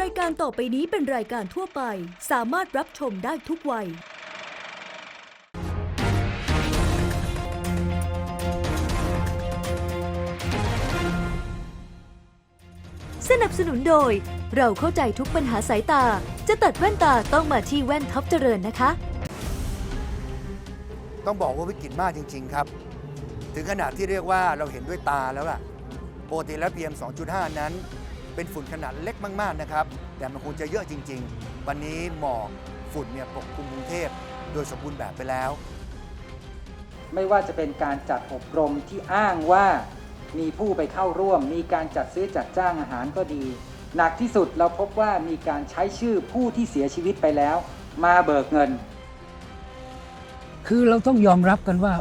รายการต่อไปนี้เป็นรายการทั่วไป สามารถรับชมได้ทุกวัย สนับสนุนโดย เราเข้าใจทุกปัญหาสายตา จะตัดแว่นตาต้องมาที่แว่นท็อปเจริญนะคะ ต้องบอกว่าวิกฤตมากจริง ๆ ครับ ถึงขนาดที่เรียกว่าเราเห็นด้วยตาแล้วล่ะปกติแล้ว PM 2.5 นั้น เป็นฝุ่นขนาดเล็กมากๆนะครับ แต่มันคงจะเยอะจริง ๆ วันนี้หมอกฝุ่นเนี่ยปกคลุมกรุงเทพโดยสมบูรณ์แบบไปแล้ว ไม่ว่าจะเป็นการจัดอบรมที่อ้างว่ามีผู้ไปเข้าร่วม มีการจัดซื้อจัดจ้างอาหารก็ดี หนักที่สุดเราพบว่ามีการใช้ชื่อผู้ที่เสียชีวิตไปแล้ว มาเบิกเงิน คือเราต้องยอมรับกันว่า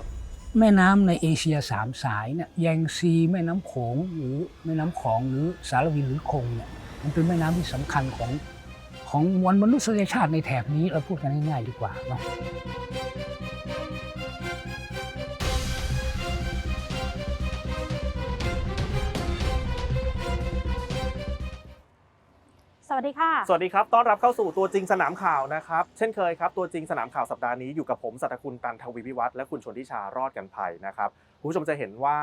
แม่น้ำในเอเชียสามสายเนี่ยแยงซีแม่น้ำโขงหรือแม่น้ำของหรือสารวินหรือคงเนี่ยมันเป็นแม่น้ำที่สำคัญของของมวลมนุษยชาติในแถบนี้เราพูดกันง่ายๆดีกว่าเนาะ สวัสดีค่ะ สวัสดีครับ ต้อนรับเข้าสู่ตัวจริงสนามข่าวนะครับ เช่นเคยครับ ตัวจริงสนามข่าวสัปดาห์นี้อยู่กับผมสัตคุณตันทวีวิวัฒน์และคุณชนทิชารอดกันภัยนะครับคุณผู้ชมจะเห็นว่า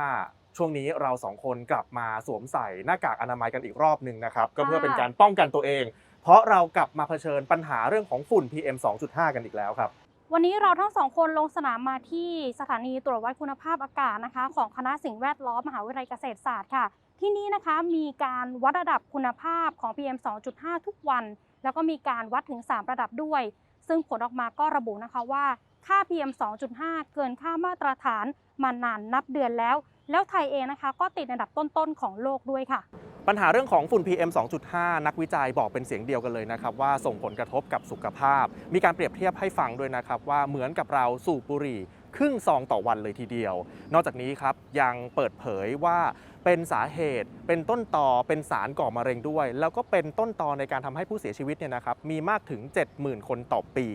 ช่วงนี้เราสองคนกลับมาสวมใส่หน้ากากอนามัยกันอีกรอบหนึ่งนะครับ ก็เพื่อเป็นการป้องกันตัวเอง เพราะเรากลับมาเผชิญปัญหาเรื่องของฝุ่น PM 2.5 กันอีกแล้วครับ วันนี้เราทั้งสองคนลงสนามมาที่สถานีตรวจวัดคุณภาพอากาศนะคะ ของคณะสิ่งแวดล้อมมหาวิทยาลัยเกษตรศาสตร์ค่ะ ที่นี่นะคะมีการวัดระดับคุณภาพของ PM 2.5 ทุกวัน แล้วก็มีการวัดถึง 3 ระดับด้วย ซึ่งผลออกมาก็ระบุนะคะว่าค่า PM 2.5 เกินค่ามาตรฐานมานานนับเดือนแล้ว แล้วไทยเองนะคะก็ติดอันดับต้นๆของโลกด้วยค่ะ ปัญหาเรื่องของฝุ่น PM 2.5 นักวิจัยบอกเป็นเสียงเดียวกันเลยนะครับ ว่าส่งผลกระทบกับสุขภาพ มีการเปรียบเทียบให้ฟังด้วยนะครับ ว่าเหมือนกับเราสูบบุหรี่ครึ่งซองต่อวันเลยทีเดียว นอกจากนี้ครับยังเปิดเผยว่า เป็นสาเหตุ เป็นต้นตอเป็นสารก่อมะเร็งด้วย แล้วก็เป็นต้นตอในการทำให้ผู้เสียชีวิตเนี่ยนะครับมีมากถึง 70,000 คนต่อปี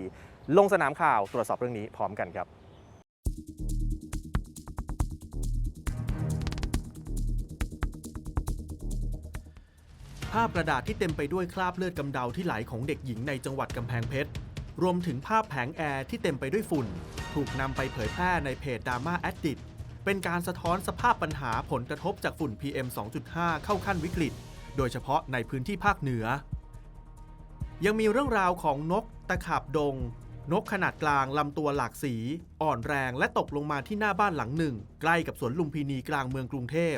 ลงสนามข่าวตรวจสอบเรื่องนี้พร้อมกันครับภาพกระดาษที่เต็มไปด้วยคราบเลือดกำเดาที่ไหลของเด็กหญิงในจังหวัดกำแพงเพชร รวมถึงภาพแผงแอร์ที่เต็มไปด้วยฝุ่น ถูกนำไปเผยแพร่ในเพจดราม่าแอดดิ t เป็นการสะท้อนสภาพปัญหาผลกระทบจากฝุ่น PM 2.5 เข้าขั้นวิกฤต โดยเฉพาะในพื้นที่ภาคเหนือ ยังมีเรื่องราวของนกตะขาบดง นกขนาดกลางลำตัวหลากสี อ่อนแรงและตกลงมาที่หน้าบ้านหลังหนึ่ง ใกล้กับสวนลุมพินีกลางเมืองกรุงเทพ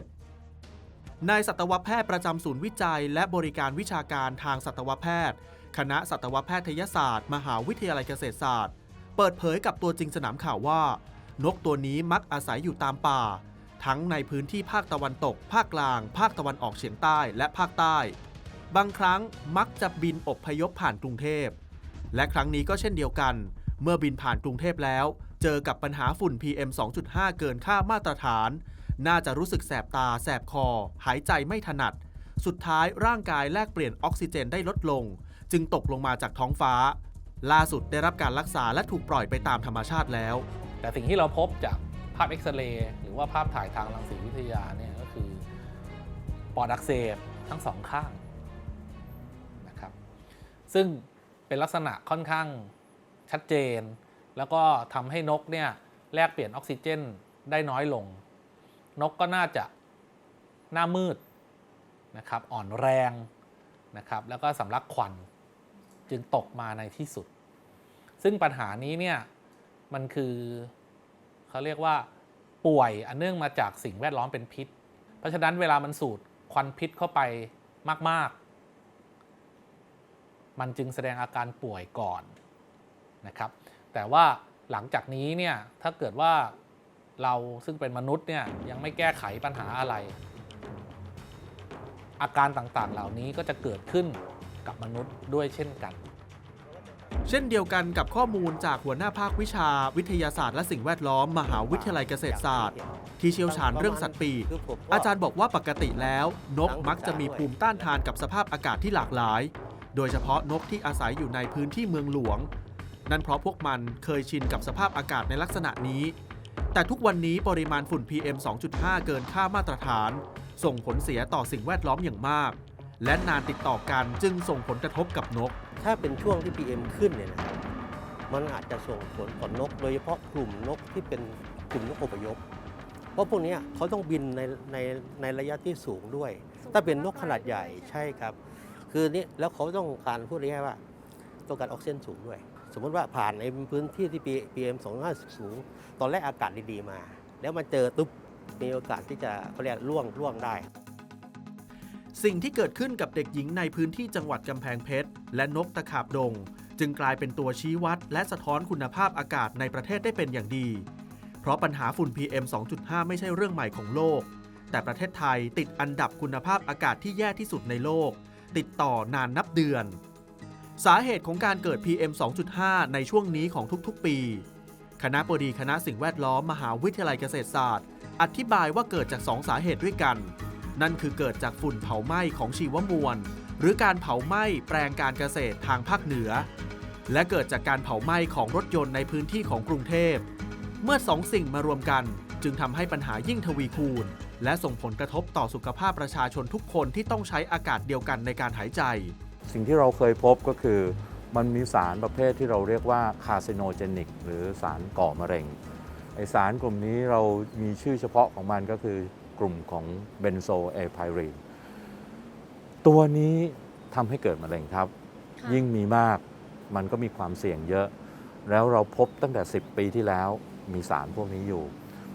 นายสัตวแพทย์ประจำศูนย์วิจัย และบริการวิชาการทางสัตวแพทย์ คณะสัตวแพทยศาสตร์ มหาวิทยาลัยเกษตรศาสตร์ เปิดเผยกับตัวจริงสนามข่าวว่า นกตัวนี้มักอาศัยอยู่ตามป่า ทั้งในพื้นที่ภาคตะวันตก ภาคกลาง ภาคตะวันออกเฉียงใต้และภาคใต้ บางครั้งมักจะบินอบพยพผ่านกรุงเทพ และครั้งนี้ก็เช่นเดียวกัน เมื่อบินผ่านกรุงเทพแล้ว เจอกับปัญหาฝุ่น PM 2.5 เกินค่ามาตรฐาน น่าจะรู้สึกแสบตา แสบคอ หายใจไม่ถนัด สุดท้ายร่างกายแลกเปลี่ยนออกซิเจนได้ลดลง จึงตกลงมาจากท้องฟ้า ล่าสุดได้รับการรักษาและถูกปล่อยไปตามธรรมชาติแล้ว แต่สิ่งที่เราพบจากภาพเอ็กซเรย์หรือว่าภาพถ่ายทางรังสีวิทยาเนี่ยก็คือปอดอักเสบทั้งสองข้างนะครับ ซึ่งเป็นลักษณะค่อนข้างชัดเจน แล้วก็ทำให้นกเนี่ยแลกเปลี่ยนออกซิเจนได้น้อยลง นกก็น่าจะหน้ามืดนะครับอ่อนแรงนะครับแล้วก็สำลักควันจึงตกมาในที่สุด ซึ่งปัญหานี้เนี่ย มันคือเขาเรียกว่าป่วยอันเนื่องมาจากสิ่งแวดล้อมเป็นพิษ เพราะฉะนั้นเวลามันสูดควันพิษเข้าไปมาก ๆ มันจึงแสดงอาการป่วยก่อนนะครับ แต่ว่าหลังจากนี้เนี่ยถ้าเกิดว่าเราซึ่งเป็นมนุษย์เนี่ยยังไม่แก้ไขปัญหาอะไร อาการต่างๆเหล่านี้ก็จะเกิดขึ้นกับมนุษย์ด้วยเช่นกัน ช่นเดียวกันกับข้อมูลจากหัวหน้าภาควิชาวิทยาศาสตร์และสิ่งแวดล้อมมหาวิทยาลัยเกษตรศาสตร์ ที่เชี่ยวชาญเรื่องสัตว์ปีกอาจารย์บอกว่าปกติแล้ว นกมักจะมีภูมิต้านทานกับสภาพอากาศที่หลากหลาย โดยเฉพาะนกที่อาศัยอยู่ในพื้นที่เมืองหลวง นั่นเพราะพวกมันเคยชินกับสภาพอากาศในลักษณะนี้ แต่ทุกวันนี้ปริมาณฝุ่น PM 2.5 เกินค่ามาตรฐาน ส่งผลเสียต่อสิ่งแวดล้อมอย่างมาก และนานติดต่อกันจึงส่งผลกระทบกับนก ถ้าเป็นช่วงที่ PM ขึ้นเนี่ยนะครับมันอาจจะส่งผลต่อนก โดยเฉพาะกลุ่มนกที่เป็นกลุ่มนกอพยพ เพราะพวกเนี้ยเขาต้องบินในในในระยะที่สูงด้วยถ้าเป็นนกขนาดใหญ่ใช่ครับ คือนี่แล้วเขาต้องการพูดง่ายๆว่าต้องการออกซิเจนสูงด้วย สมมติว่าผ่านในพื้นที่ที่ PM 250สูง ตอนแรกอากาศดีๆมา แล้วมาเจอตุ๊บมีโอกาสที่จะเขาเรียกล่วงล่วงได้ สิ่งที่เกิดขึ้นกับเด็กหญิงในพื้นที่จังหวัดกำแพงเพชร และนกตะขาบดง จึงกลายเป็นตัวชี้วัด และสะท้อนคุณภาพอากาศในประเทศได้เป็นอย่างดี เพราะปัญหาฝุ่น PM 2.5 ไม่ใช่เรื่องใหม่ของโลก แต่ประเทศไทยติดอันดับคุณภาพอากาศที่แย่ที่สุดในโลก ติดต่อนานนับเดือน สาเหตุของการเกิด PM 2.5 ในช่วงนี้ของทุกๆ ปี คณะบดีคณะสิ่งแวดล้อมมหาวิทยาลัยเกษตรศาสตร์ อธิบายว่าเกิดจากสองสาเหตุด้วยกัน นั่นคือเกิดจากฝุ่นเผาไหม้ของชีวมวล หรือการเผาไหม้แปลงการเกษตรทางภาคเหนือ และเกิดจากการเผาไหม้ของรถยนต์ในพื้นที่ของกรุงเทพ เมื่อสองสิ่งมารวมกันจึงทำให้ปัญหายิ่งทวีคูณ และส่งผลกระทบต่อสุขภาพประชาชนทุกคนที่ต้องใช้อากาศเดียวกันในการหายใจ สิ่งที่เราเคยพบก็คือ มันมีสารประเภทที่เราเรียกว่าคาร์ซิโนเจนิกหรือสารก่อมะเร็งไอสารกลุ่มนี้เรามีชื่อเฉพาะของมันก็คือ กลุ่มของเบนโซเอไพรีนตัวนี้ทำให้เกิดมะเร็งครับ ยิ่งมีมากมันก็มีความเสี่ยงเยอะ แล้วเราพบตั้งแต่ 10 ปีที่แล้วมีสารพวกนี้อยู่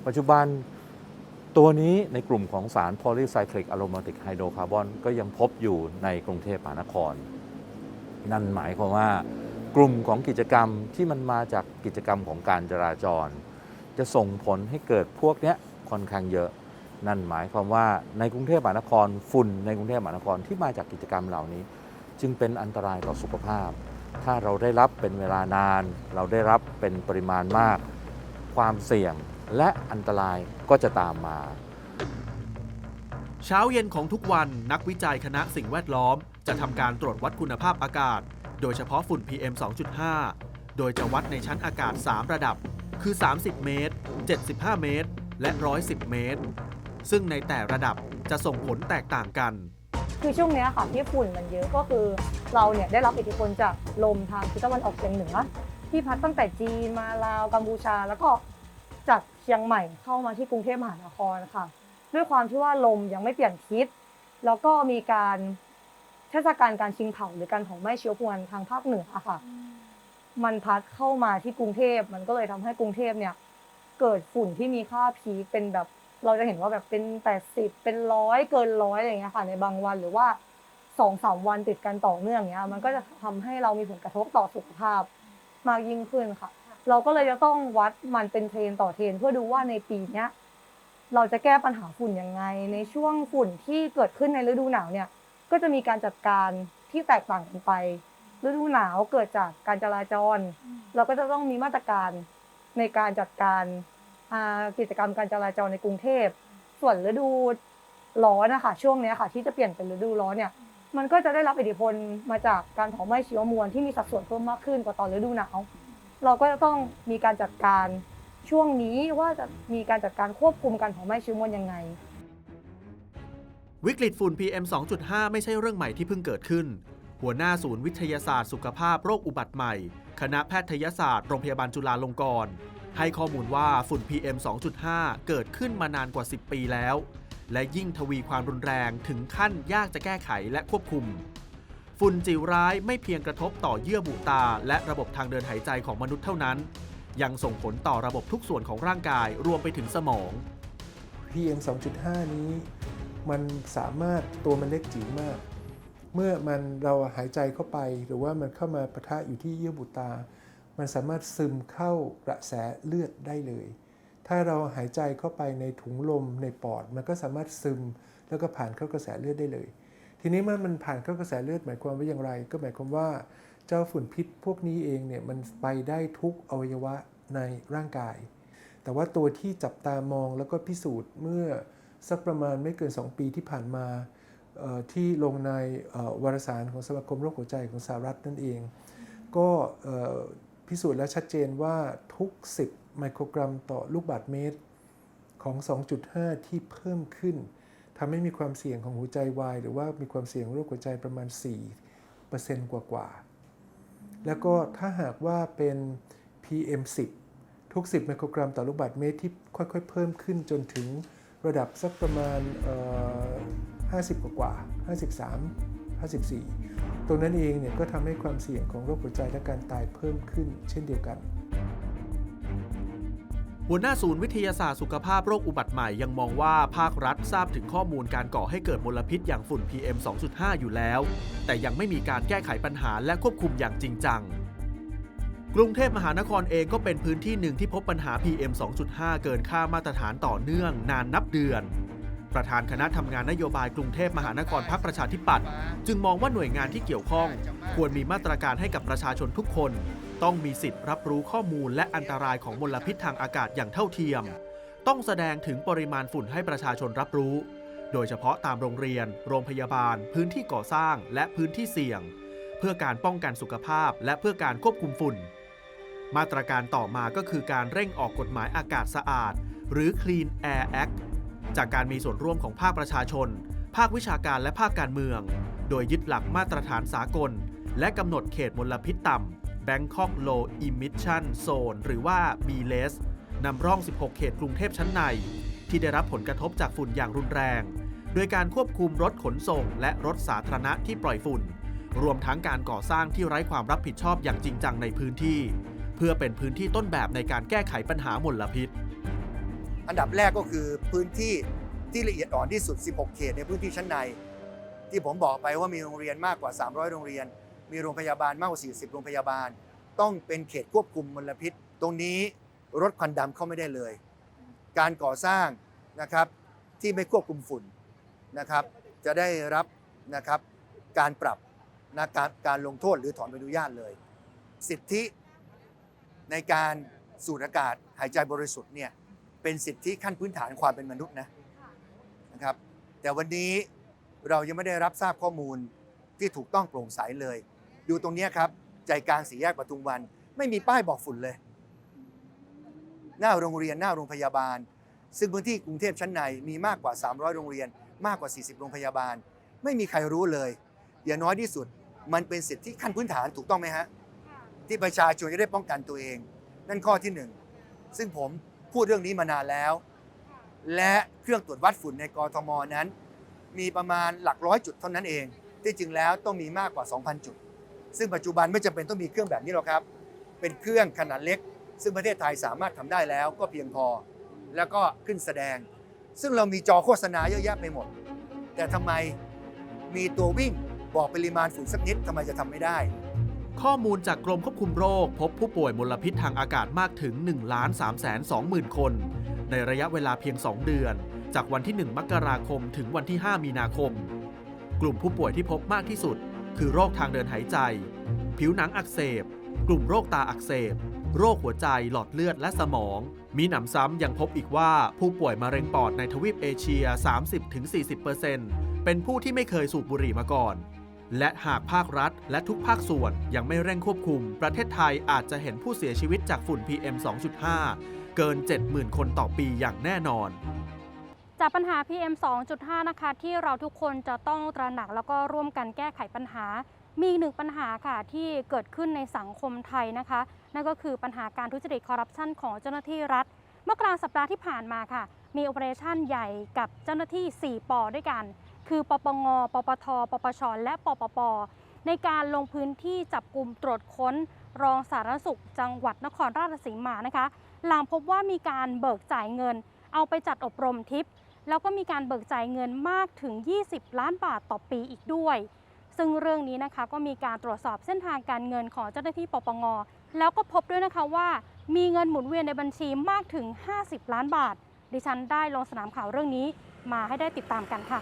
ปัจจุบันตัวนี้ในกลุ่มของสาร polycyclic aromatic hydrocarbon ก็ยังพบอยู่ในกรุงเทพมหานคร นั่นหมายความว่ากลุ่มของกิจกรรมที่มันมาจากกิจกรรมของการจราจร จะส่งผลให้เกิดพวกเนี้ยค่อนข้างเยอะ นั่นหมายความว่าในกรุงเทพมหานครฝุ่นในกรุงเทพมหานครที่มาจากกิจกรรมเหล่านี้ จึงเป็นอันตรายต่อสุขภาพ ถ้าเราได้รับเป็นเวลานาน เราได้รับเป็นปริมาณมาก ความเสี่ยงและอันตรายก็จะตามมา เช้าเย็นของทุกวันนักวิจัยคณะสิ่งแวดล้อม จะทำการตรวจวัดคุณภาพอากาศ โดยเฉพาะฝุ่น PM 2.5 โดยจะวัดในชั้นอากาศ 3 ระดับ คือ 30 เมตร 75 เมตร และ 110 เมตร ซึ่งในแต่ระดับจะส่งผลแตกต่างกัน คือช่วงเนี้ยค่ะที่ฝุ่นมันเยอะก็คือเราเนี่ยได้รับอิทธิพลจากลมทางทิศตะวันออกเฉียงเหนือที่พัดตั้งแต่จีนมาลาวกัมพูชา แล้วก็จากเชียงใหม่เข้ามาที่กรุงเทพมหานครค่ะ ด้วยความที่ว่าลมยังไม่เปลี่ยนทิศแล้วก็มีการเทศกาลการชิงเผาหรือการเผาไหม้เชื้อพวนทางภาคเหนืออะค่ะ มันพัดเข้ามาที่กรุงเทพมันก็เลยทำให้กรุงเทพเนี่ย เกิดฝุ่นที่มีค่าพีคเป็นแบบ เราจะเห็นว่าแบบเป็นแปดสิบเป็นร้อยเกินร้อยอะไรเงี้ยค่ะ ในบางวันหรือว่าสองสามวันติดกันต่อเนื่องเงี้ย มันก็จะทำให้เรามีผลกระทบต่อสุขภาพมากยิ่งขึ้นค่ะ เราก็เลยจะต้องวัดมันเป็นเทรนต่อเทรนเพื่อดูว่าในปีเนี้ยเราจะแก้ปัญหาฝุ่นยังไง ในช่วงฝุ่นที่เกิดขึ้นในฤดูหนาวเนี่ย ก็จะมีการจัดการที่แตกต่างกันไป ฤดูหนาวเกิดจากการจราจร เราก็จะต้องมีมาตรการในการจัดการ กิจกรรมการจราจรในกรุงเทพ ส่วนฤดูร้อนนะคะช่วงนี้ค่ะ ที่จะเปลี่ยนเป็นฤดูร้อนเนี่ย มันก็จะได้รับอิทธิพลมาจากการเผาไหม้ชีวมวลที่มีสัดส่วนเพิ่มมากขึ้นกว่าตอนฤดูหนาวเราก็จะต้องมีการจัดการช่วงนี้ว่าจะมีการจัดการควบคุมการเผาไหม้ชีวมวลยังไง วิกฤตฝุ่น PM 2.5 ไม่ใช่เรื่องใหม่ที่เพิ่งเกิดขึ้น หัวหน้าศูนย์วิทยาศาสตร์สุขภาพโรคอุบัติใหม่ คณะแพทยศาสตร์โรงพยาบาลจุฬาลงกรณ์ ให้ข้อมูลว่าฝุ่น PM 2.5 เกิดขึ้นมานานกว่า 10 ปีแล้ว และยิ่งทวีความรุนแรงถึงขั้นยากจะแก้ไขและควบคุม ฝุ่นจิ๋วร้ายไม่เพียงกระทบต่อเยื่อบุตา และระบบทางเดินหายใจของมนุษย์เท่านั้น ยังส่งผลต่อระบบทุกส่วนของร่างกายรวมไปถึงสมอง PM 2.5 นี้ มันสามารถตัวมันเล็กจิ๋วมาก เมื่อมันเราหายใจเข้าไปหรือว่ามันเข้ามาปะทะอยู่ที่เยื่อบุตา มันสามารถซึมเข้ากระแสเลือดได้เลย ถ้าเราหายใจเข้าไปในถุงลมในปอด มันก็สามารถซึมแล้วก็ผ่านเข้ากระแสเลือดได้เลย ทีนี้เมื่อมันผ่านเข้ากระแสเลือดหมายความว่าอย่างไร ก็หมายความว่าเจ้าฝุ่นพิษพวกนี้เองเนี่ยมันไปได้ทุกอวัยวะในร่างกาย แต่ว่าตัวที่จับตามองแล้วก็พิสูจน์เมื่อสักประมาณไม่เกิน 2 ปีที่ผ่านมาที่ลงในวารสารของสมาคมโรคหัวใจของสหรัฐนั่นเอง ก็ พิสูจน์และชัดเจนว่าทุก 10 ไมโครกรัมต่อลูกบาศก์เมตรของ 2.5 ที่เพิ่มขึ้นทำให้มีความเสี่ยงของหัวใจวาย หรือว่ามีความเสี่ยงโรคหัวใจประมาณ 4%กว่ากว่าๆแล้วก็ถ้าหากว่าเป็น PM10 ทุก 10 ไมโครกรัมต่อลูกบาศก์เมตรที่ค่อยๆ เพิ่มขึ้นจนถึงระดับสักประมาณ 50 กว่ากว่า53 54 ตรงนั้นเองเนี่ยก็ทำให้ความเสี่ยงของโรคหัวใจและการตายเพิ่มขึ้นเช่นเดียวกัน หัวหน้าศูนย์วิทยาศาสตร์สุขภาพโรคอุบัติใหม่ยังมองว่าภาครัฐทราบถึงข้อมูลการก่อให้เกิดมลพิษอย่างฝุ่น PM 2.5 อยู่แล้ว แต่ยังไม่มีการแก้ไขปัญหาและควบคุมอย่างจริงจังกรุงเทพมหานครเองก็เป็นพื้นที่หนึ่งที่พบปัญหา PM 2.5 เกินค่ามาตรฐานต่อเนื่องนานนับเดือน ประธานคณะทำงานนโยบายกรุงเทพมหานครพักประชาธิปัตย์จึงมองว่าหน่วยงานที่เกี่ยวข้อง ควรมีมาตรการให้กับประชาชนทุกคน ต้องมีสิทธิ์รับรู้ข้อมูลและอันตรายของมลพิษทางอากาศอย่างเท่าเทียม ต้องแสดงถึงปริมาณฝุ่นให้ประชาชนรับรู้ โดยเฉพาะตามโรงเรียน โรงพยาบาล พื้นที่ก่อสร้าง และพื้นที่เสี่ยง เพื่อการป้องกันสุขภาพ และเพื่อการควบคุมฝุ่น มาตรการต่อมาก็คือการเร่งออกกฎหมายอากาศสะอาด หรือ Clean Air Act จากการมีส่วนร่วมของภาคประชาชน ภาควิชาการและภาคการเมือง โดยยึดหลักมาตรฐานสากล และกำหนดเขตมลพิษต่ำ Bangkok Low Emission Zone หรือว่า BLES นำร่อง 16 เขตกรุงเทพชั้นใน ที่ได้รับผลกระทบจากฝุ่นอย่างรุนแรง โดยการควบคุมรถขนส่ง และรถสาธารณะที่ปล่อยฝุ่น รวมทั้งการก่อสร้างที่ไร้ความรับผิดชอบอย่างจริงจังในพื้นที่ เพื่อเป็นพื้นที่ต้นแบบในการแก้ไขปัญหามลพิษ อันดับแรกก็คือพื้นที่ที่ละเอียดอ่อนที่สุด 16 เขตในพื้นที่ชั้นใน ที่ผมบอกไปว่ามีโรงเรียนมากกว่า 300 โรงเรียน มีโรงพยาบาลมากกว่า 40 โรงพยาบาล ต้องเป็นเขตควบคุมมลพิษ ตรงนี้รถควันดำเข้าไม่ได้เลย การก่อสร้างนะครับที่ไม่ควบคุมฝุ่นนะครับ จะได้รับนะครับการปรับนะการการลงโทษหรือถอนใบอนุญาตเลย สิทธิในการสูดอากาศหายใจบริสุทธิ์เนี่ย เป็นสิทธิขั้นพื้นฐานความเป็นมนุษย์นะนะครับ แต่วันนี้เรายังไม่ได้รับทราบข้อมูลที่ถูกต้องโปร่งใสเลย ดูตรงนี้ครับ ใจกลางสี่แยกปทุมวัน ไม่มีป้ายบอกฝุ่นเลย หน้าโรงเรียนหน้าโรงพยาบาล ซึ่งพื้นที่กรุงเทพชั้นในมีมากกว่า 300 โรงเรียน มากกว่า 40 โรงพยาบาล ไม่มีใครรู้เลยอย่างน้อยที่สุด มันเป็นสิทธิขั้นพื้นฐานถูกต้องไหมฮะที่ประชาชนจะได้ป้องกันตัวเอง นั่นข้อที่หนึ่งซึ่งผม พูดเรื่องนี้มานานแล้ว และเครื่องตรวจวัดฝุ่นในกรทมนั้น มีประมาณหลักร้อยจุดเท่านั้นเอง ที่จริงแล้วต้องมีมากกว่า 2,000 จุด ซึ่งปัจจุบันไม่จำเป็นต้องมีเครื่องแบบนี้หรอกครับ เป็นเครื่องขนาดเล็ก ซึ่งประเทศไทยสามารถทำได้แล้วก็เพียงพอ แล้วก็ขึ้นแสดง ซึ่งเรามีจอโฆษณาเยอะแยะไปหมด แต่ทำไมมีตัววิ่งบอกปริมาณฝุ่นสักนิดทำไมจะทำไม่ได้ ข้อมูลจากกรมควบคุมโรค พบผู้ป่วยมลพิษทางอากาศมากถึง 1 3 2 0 0 0 0 คน ในระยะเวลาเพียง 2 เดือน จากวันที่ 1 มกราคมถึงวันที่ 5 มีนาคม กลุ่มผู้ป่วยที่พบมากที่สุด คือโรคทางเดินหายใจ ผิวหนังอักเสบ กลุ่มโรคตาอักเสบ โรคหัวใจหลอดเลือดและสมอง มีหนำซ้ำยังพบอีกว่าผู้ป่วยมะเร็งปอดในทวีปเอเชีย 30-40%เป็นผู้ที่ไม่เคยสูบบุหรี่มาก่อน และหากภาครัฐ และทุกภาคส่วนยังไม่เร่งควบคุม ประเทศไทยอาจจะเห็นผู้เสียชีวิตจากฝุ่น PM 2.5 เกิน 70,000 คนต่อปีอย่างแน่นอนจากปัญหา PM 2.5 นะคะ ที่เราทุกคนจะต้องตระหนักแล้วก็ร่วมกันแก้ไขปัญหา มีหนึ่งปัญหาค่ะที่เกิดขึ้นในสังคมไทยนะคะ นั่นก็คือปัญหาการทุจริตคอร์รัปชันของเจ้าหน้าที่รัฐ เมื่อกลางสัปดาห์ที่ผ่านมาค่ะ มีโอเปอเรชั่นใหญ่กับเจ้าหน้าที่ 4 ปอด้วยกัน คือปปง ปปท ปปช และปปป ในการลงพื้นที่จับกลุ่มตรวจค้นรองสาธารณสุขจังหวัดนครราชสีมานะคะ หลังพบว่ามีการเบิกจ่ายเงิน เอาไปจัดอบรมทิป แล้วก็มีการเบิกจ่ายเงินมากถึง 20 ล้านบาทต่อปีอีกด้วย ซึ่งเรื่องนี้นะคะก็มีการตรวจสอบเส้นทางการเงินของเจ้าหน้าที่ปปง แล้วก็พบด้วยนะคะว่ามีเงินหมุนเวียนในบัญชีมากถึง 50 ล้านบาท ดิฉันได้ลงสนามข่าวเรื่องนี้มาให้ได้ติดตามกันค่ะ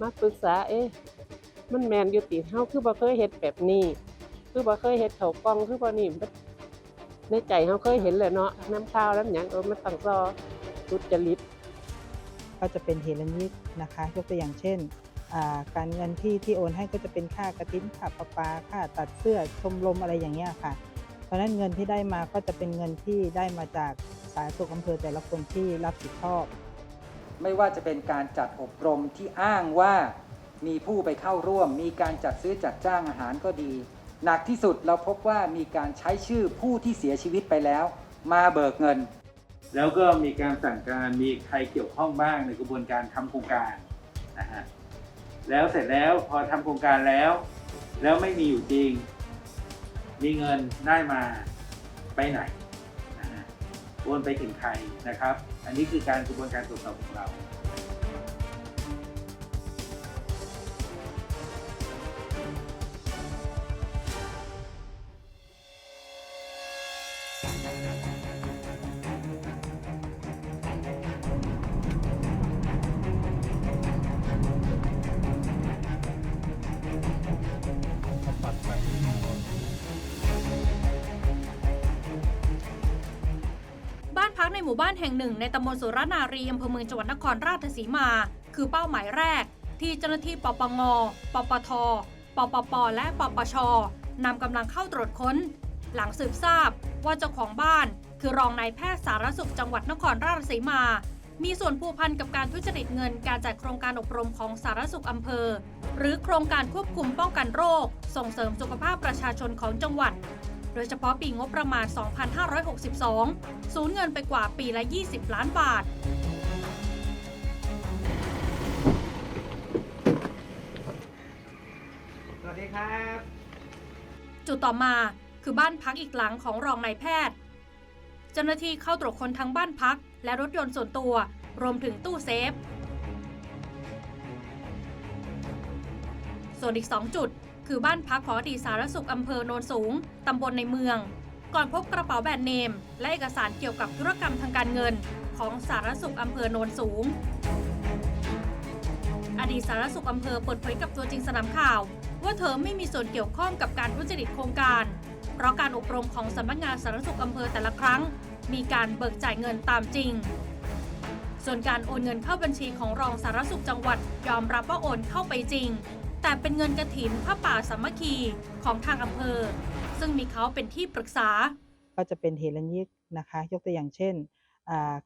มาปรึกษาเอ๊ะมันแมนอยู่ติเฮาคือบ่เคยเฮ็ดแบบนี้ คือบ่เคยเฮ็ดเข้ากล้องคือบ่นี่มันในใจเฮาเคยเห็นแหละเนาะน้ำข้าวน้ำหยังเออมันต้องรอทุจริตก็จะเป็นเหตุนิดนะคะยกตัวอย่างเช่นาการเงินที่ที่โอนให้ก็จะเป็นค่ากระทิ้นค่าประปาค่าตัดเสื้อชมรมอะไรอย่างเงี้ยค่ะ เพราะนั้นเงินที่ได้มาก็จะเป็นเงินที่ได้มาจากสาธารณสุขอำเภอแต่ละคนที่รับผิดชอบ ไม่ว่าจะเป็นการจัดอบรมที่อ้างว่ามีผู้ไปเข้าร่วม มีการจัดซื้อจัดจ้างอาหารก็ดี หนักที่สุดเราพบว่ามีการใช้ชื่อผู้ที่เสียชีวิตไปแล้ว มาเบิกเงิน แล้วก็มีการสั่งการมีใครเกี่ยวข้องบ้างในกระบวนการทำโครงการนะฮะแล้วเสร็จแล้วพอทำโครงการแล้ว แล้วไม่มีอยู่จริง มีเงินได้มาไปไหน โอนไปถึงใครนะครับ อันนี้คือการกระบวนการตรวจสอบของเรา หมู่บ้านแห่งหนึ่งในตำบลสุรนารีอำเภอเมืองจังหวัดนครราชสีมา คือเป้าหมายแรก ที่เจ้าหน้าที่ปปง ปปท ปปป และปปชนำกำลังเข้าตรวจค้น หลังสืบทราบว่าเจ้าของบ้านคือรองนายแพทย์สารสุขจังหวัดนครราชสีมา มีส่วนผูกพันกับการทุจริตเงินการจัดโครงการอบรมของสารสุขอำเภอ หรือโครงการควบคุมป้องกันโรค ส่งเสริมสุขภาพประชาชนของจังหวัด โดยเฉพาะปีงบประมาณ 2562 สูญเงินไปกว่าปีละ 20 ล้านบาท สวัสดีครับ จุดต่อมาคือบ้านพักอีกหลังของรองนายแพทย์ เจ้าหน้าที่เข้าตรวจคนทั้งบ้านพัก และรถยนต์ส่วนตัว รวมถึงตู้เซฟ ส่วนอีก 2 จุด คือบ้านพักของอดีตสารสุขอำเภอโนนสูง ตำบลในเมือง ก่อนพบกระเป๋าแบรนด์เนม และเอกสารเกี่ยวกับธุรกรรมทางการเงิน ของสารสุขอำเภอโนนสูง อดีตสารสุขอำเภอเปิดเผยกับตัวจริงสนามข่าว ว่าเธอไม่มีส่วนเกี่ยวข้องกับการทุจริตโครงการ เพราะการอบรมของสำนักงานสารสุขอำเภอแต่ละครั้ง มีการเบิกจ่ายเงินตามจริงส่วนการโอนเงินเข้าบัญชีของรองสารสุขจังหวัดยอมรับว่าโอนเข้าไปจริง แต่เป็นเงินกระถินผ้าป่าสามัคคีของทางอำเภอ ซึ่งมีเขาเป็นที่ปรึกษา ก็จะเป็นเหตุระยิกนะคะ ยกตัวอย่างเช่น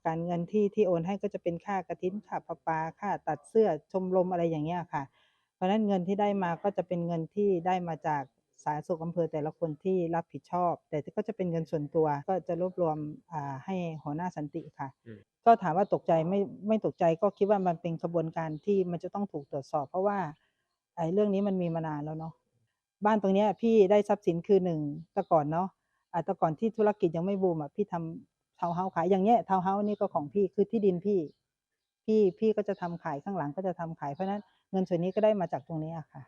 การเงินที่ที่โอนให้ก็จะเป็นค่ากระถินค่าประปาค่าตัดเสื้อชมรมอะไรอย่างเงี้ยค่ะ เพราะฉะนั้นเงินที่ได้มาก็จะเป็นเงินที่ได้มาจากสาธารณสุขอำเภอแต่ละคนที่รับผิดชอบ แต่ก็จะเป็นเงินส่วนตัวก็จะรวบรวมให้หัวหน้าสันติค่ะ ก็ถามว่าตกใจไม่ไม่ตกใจก็คิดว่ามันเป็นกระบวนการที่มันจะต้องถูกตรวจสอบ เพราะว่า ไอ้เรื่องนี้มันมีมานานแล้วเนาะบ้านตรงเนี้ยพี่ได้ทรัพย์สินคือหนึ่งแต่ก่อนเนาะอ่าแต่ก่อนที่ธุรกิจยังไม่บูมอะพี่ทำทาวน์เฮาส์ขายอย่างเงี้ยทาวน์เฮาส์นี่ก็ของพี่คือที่ดินพี่ พี่พี่ก็จะทำขายข้างหลังก็จะทำขายเพราะฉะนั้นเงินส่วนนี้ก็ได้มาจากตรงนี้อะค่ะ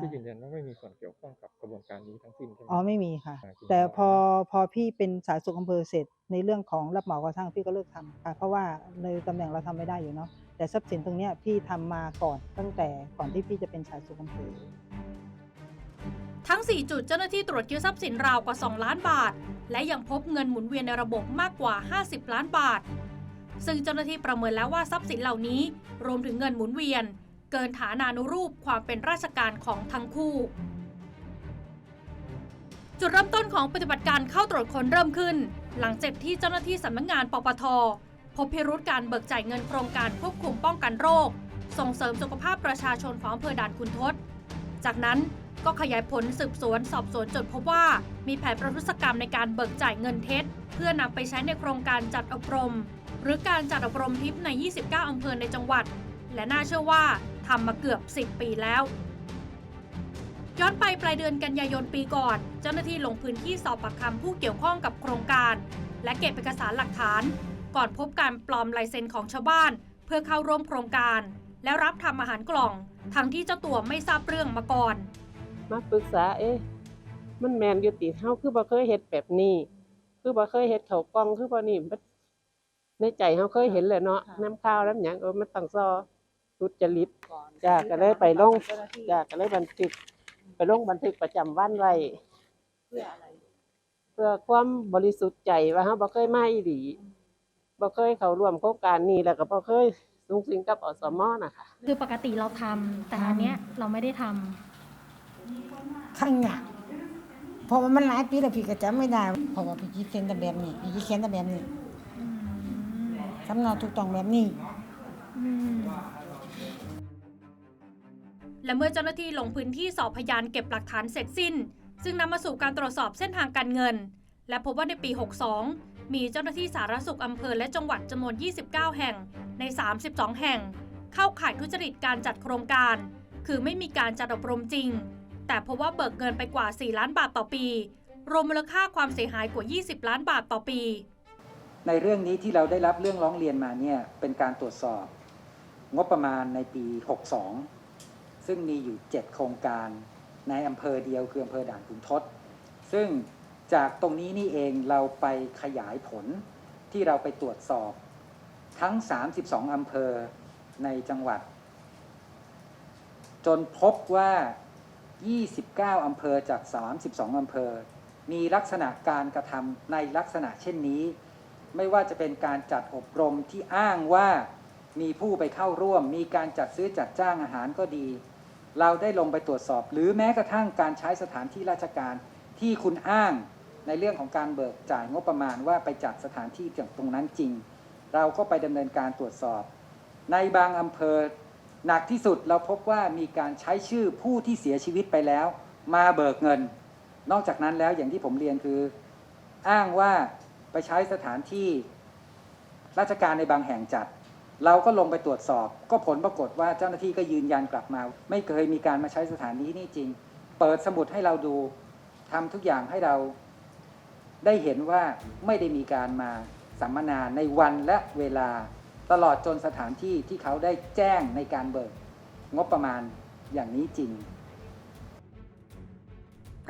ที่ยืนยันว่าไม่มีส่วนเกี่ยวข้องกับกระบวนการนี้ทั้งสิ้นใช่ไหมอ๋อไม่มีค่ะอ่าคุณแต่หมอพอพอพี่เป็นสาธารณสุขอำเภอเสร็จ ในเรื่องของรับเหมาก่อสร้างพี่ก็เลิกทำค่ะเพราะว่าในตำแหน่งเราทำไม่ได้อยู่เนาะแต่ทรัพย์สินตรงเนี้ยพี่ทำมาก่อนตั้งแต่ก่อนที่พี่จะเป็นสาธารณสุขอำเภอทั้ง 4 จุดเจ้าหน้าที่ตรวจยึดทรัพย์สินราวกว่า 2 ล้านบาท และยังพบเงินหมุนเวียนในระบบมากกว่า 50 ล้านบาท ซึ่งเจ้าหน้าที่ประเมินแล้วว่าทรัพย์สินเหล่านี้ รวมถึงเงินหมุนเวียน เกินฐานานุรูปความเป็นราชการของทั้งคู่ จุดเริ่มต้นของปฏิบัติการเข้าตรวจค้นเริ่มขึ้น หลังจากที่เจ้าหน้าที่สำนักงานปปท พบพิรุธการเบิกจ่ายเงินโครงการควบคุมป้องกันโรค ส่งเสริมสุขภาพประชาชนของอำเภอด่านคุณทศ จากนั้นก็ขยายผลสืบสวนสอบสวนจนพบว่ามีแผนประทุษกรรมในการเบิกจ่ายเงินเท็จ เพื่อนำไปใช้ในโครงการจัดอบรม หรือการจัดอบรมทิปใน 29 อำเภอในจังหวัด และน่าเชื่อว่า ทำมาเกือบ 10 ปีแล้ว ย้อนไปปลายเดือนกันยายนปีก่อน เจ้าหน้าที่ลงพื้นที่สอบปากคำผู้เกี่ยวข้องกับโครงการ และเก็บเอกสารหลักฐาน ก่อนพบการปลอมลายเซ็นของชาวบ้าน เพื่อเข้าร่วมโครงการ และรับทำอาหารกล่อง ทั้งที่เจ้าตัวไม่ทราบเรื่องมาก่อน มาปรึกษาเอ๊ะมันแมนอยู่ติเฮาคือบ่เคยเฮ็ดแบบนี้ คือบ่เคยเฮ็ดข้าวกล้องคือบ่นี่มันในใจเฮาเคยเห็นแหละเนาะน้ำข้าวน้ำหยังเออมันต้องซอ ทุจริตจ้าก็เลยไปลงจ้าก็เลยบันทึก ไปลงบันทึกประจำวันไว้เพื่ออะไรเพื่อความบริสุทธิ์ใจว่าเฮาบ่เคยมาอีหลีบ่เคยเข้าร่วมโครงการนี้แล้วก็บ่เคยสูงสิงกับอสมน่ะค่ะคือปกติเราทำแต่อันเนี้ยเราไม่ได้ทำข้างหนักเพราะว่ามันหลายปีแล้วพี่ก็จำไม่ได้เพราะว่าพี่คิดเขียนแต่แบบนี้พี่คิดเขียนแต่แบบนี้สำเนาถูกต้องแบบนี้ และเมื่อเจ้าหน้าที่ลงพื้นที่สอบพยานเก็บหลักฐานเสร็จสิ้นจึงนำมาสู่การตรวจสอบเส้นทางการเงิน และพบว่าในปี 62 มีเจ้าหน้าที่สาธารณสุขอำเภอและจังหวัดจำนวน 29 แห่งใน 32 แห่ง เข้าข่ายทุจริตการจัดโครงการ คือไม่มีการจัดอบรมจริง แต่พบว่าเบิกเงินไปกว่า 4 ล้านบาทต่อปี รวมมูลค่าความเสียหายกว่า 20 ล้านบาทต่อปี ในเรื่องนี้ที่เราได้รับเรื่องร้องเรียนมาเนี่ยเป็นการตรวจสอบงบประมาณในปี 62 ซึ่งมีอยู่ 7 โครงการในอำเภอเดียวคืออำเภอด่านขุนทด ซึ่งจากตรงนี้นี่เองเราไปขยายผลที่เราไปตรวจสอบทั้ง 32 อำเภอในจังหวัด จนพบว่า 29 อำเภอจาก 32 อำเภอ มีลักษณะการกระทำในลักษณะเช่นนี้ ไม่ว่าจะเป็นการจัดอบรมที่อ้างว่ามีผู้ไปเข้าร่วม มีการจัดซื้อจัดจ้างอาหารก็ดี เราได้ลงไปตรวจสอบ หรือแม้กระทั่งการใช้สถานที่ราชการที่คุณอ้างในเรื่องของการเบิกจ่ายงบประมาณว่าไปจัดสถานที่อย่างตรงนั้นจริง เราก็ไปดำเนินการตรวจสอบ ในบางอำเภอหนักที่สุดเราพบว่ามีการใช้ชื่อผู้ที่เสียชีวิตไปแล้ว มาเบิกเงิน นอกจากนั้นแล้วอย่างที่ผมเรียนคือ อ้างว่าไปใช้สถานที่ราชการในบางแห่งจัด เราก็ลงไปตรวจสอบ ก็ผลปรากฏว่าเจ้าหน้าที่ก็ยืนยันกลับมา ไม่เคยมีการมาใช้สถานที่นี่จริง เปิดสมุดให้เราดูทำทุกอย่างให้เราได้เห็นว่าไม่ได้มีการมาสัมมนาในวันและเวลาตลอดจนสถานที่ที่เขาได้แจ้งในการเบิกงบประมาณอย่างนี้จริง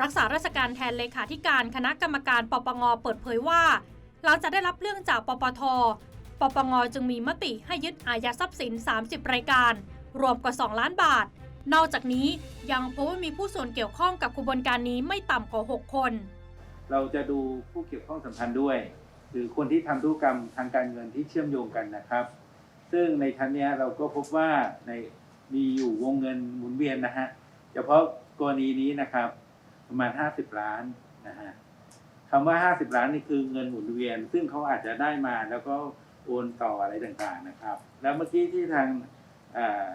รักษาราชการแทนเลขาธิการคณะกรรมการปปงเปิดเผยว่า หลังจากได้รับเรื่องจากปปท ปปงจึงมีมติให้ยึดอายัดทรัพย์สิน 30 รายการ รวมกว่า 2 ล้านบาท นอกจากนี้ยังพบว่ามีผู้ส่วนเกี่ยวข้องกับขบวนการนี้ไม่ต่ำกว่า 6 คน เราจะดูผู้เกี่ยวข้องสัมพันธ์ด้วย หรือคนที่ทำธุรกรรมทางการเงินที่เชื่อมโยงกันนะครับ ซึ่งในชั้นนี้เราก็พบว่าในมีอยู่วงเงินหมุนเวียนนะฮะเฉพาะกรณีนี้นะครับ ประมาณ 50 ล้านนะฮะคำว่า 50 ล้านนี่คือเงินหมุนเวียน ซึ่งเขาอาจจะได้มาแล้วก็ โอนต่ออะไรต่างๆนะครับ แล้วเมื่อกี้ที่ทางอ่อ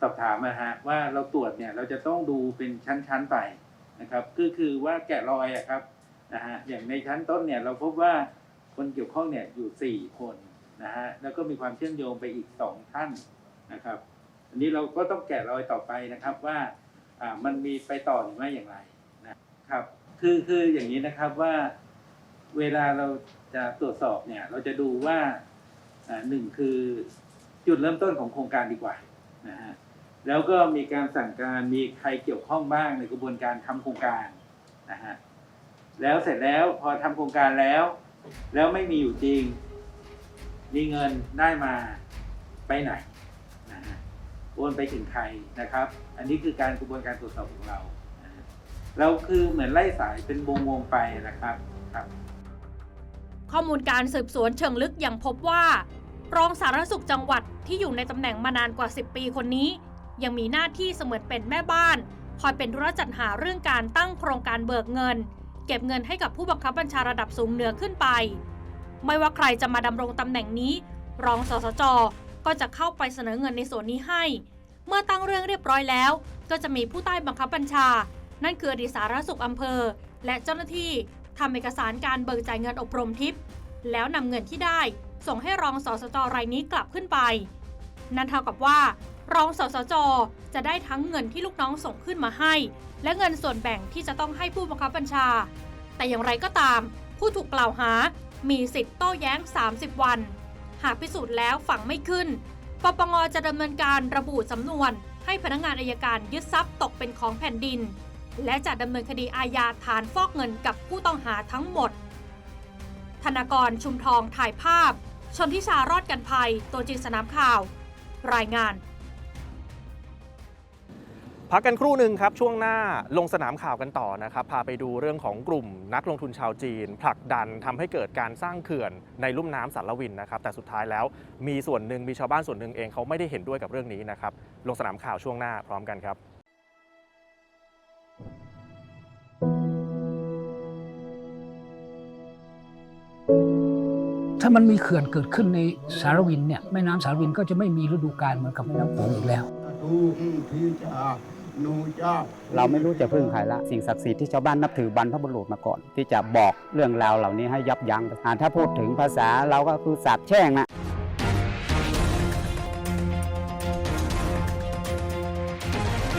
สอบถามนะฮะว่าเราตรวจเนี่ยเราจะต้องดูเป็นชั้นๆไปนะครับคือคือว่าแกะรอยอะครับนะฮะอย่างในชั้นต้นเนี่ยเราพบว่าคนเกี่ยวข้องเนี่ยอยู่ 4 คนนะฮะแล้วก็มีความเชื่อมโยงไปอีก 2 ท่านนะครับ อันนี้เราก็ต้องแกะรอยต่อไปนะครับว่าอ่ามันมีไปต่อหรือไม่อย่างไรนะครับ คือคืออย่างนี้นะครับว่าเวลาเรา จะตรวจสอบเนี่ยเราจะดูว่าหนึ่งคือจุดเริ่มต้นของโครงการดีกว่านะฮะแล้วก็มีการสั่งการมีใครเกี่ยวข้องบ้างในกระบวนการทำโครงการนะฮะแล้วเสร็จแล้วพอทำโครงการแล้ว แล้วไม่มีอยู่จริง มีเงินได้มาไปไหนนะฮะโอนไปถึงใครนะครับ อันนี้คือการกระบวนการตรวจสอบของเราเราคือเหมือนไล่สายเป็นวงวงๆไปนะครับครับ ข้อมูลการสืบสวนเชิงลึกยังพบว่า รองสารสุขจังหวัดที่อยู่ในตำแหน่งมานานกว่า 10 ปีคนนี้ ยังมีหน้าที่เสมือนเป็นแม่บ้าน คอยเป็นธุระจัดหาเรื่องการตั้งโครงการเบิกเงิน เก็บเงินให้กับผู้บังคับบัญชาระดับสูงเหนือขึ้นไป ไม่ว่าใครจะมาดำรงตำแหน่งนี้ รองสสจก็จะเข้าไปเสนอเงินในส่วนนี้ให้ เมื่อตั้งเรื่องเรียบร้อยแล้ว ก็จะมีผู้ใต้บังคับบัญชา นั่นคืออดีตสารสุขอำเภอ และเจ้าหน้าที่ ทำเอกสารการเบิกจ่ายเงินอบรมทิพย์แล้วนำเงินที่ได้ ส่งให้รองสสจรายนี้กลับขึ้นไป นั่นเท่ากับว่า รองสสจจะได้ทั้งเงินที่ลูกน้องส่งขึ้นมาให้ และเงินส่วนแบ่งที่จะต้องให้ผู้บังคับบัญชา แต่อย่างไรก็ตาม ผู้ถูกกล่าวหา มีสิทธิ์โต้แย้ง 30 วัน หากพิสูจน์แล้วฝังไม่ขึ้น ปปงจะดำเนินการระบุสำนวน ให้พนักงานอายการยึดทรัพย์ตกเป็นของแผ่นดิน และจะดำเนินคดีอาญาฐานฟอกเงินกับผู้ต้องหาทั้งหมด ธนากรชุมทองถ่ายภาพ ชนทิชารอดกันภัย ตัวจริงสนามข่าว รายงาน พักกันครู่หนึ่งครับ ช่วงหน้าลงสนามข่าวกันต่อนะครับ พาไปดูเรื่องของกลุ่มนักลงทุนชาวจีน ผลักดันทำให้เกิดการสร้างเขื่อนในลุ่มน้ำสารวินนะครับ แต่สุดท้ายแล้วมีส่วนหนึ่งมีชาวบ้านส่วนหนึ่งเองเขาไม่ได้เห็นด้วยกับเรื่องนี้นะครับ ลงสนามข่าวช่วงหน้าพร้อมกันครับ ถ้ามันมีเขื่อนเกิดขึ้นในสารวินเนี่ยแม่น้ำสารวินก็จะไม่มีฤดูกาลเหมือนกับแม่น้ำโขงอีกแล้วเราไม่รู้จะพึ่งใครละสิ่งศักดิ์สิทธิ์ที่ชาวบ้านนับถือบรรพบุรุษมาก่อน ที่จะบอกเรื่องราวเหล่านี้ให้ยับยั้งอ่าถ้าพูดถึงภาษาเราก็คือสาบแช่งนะ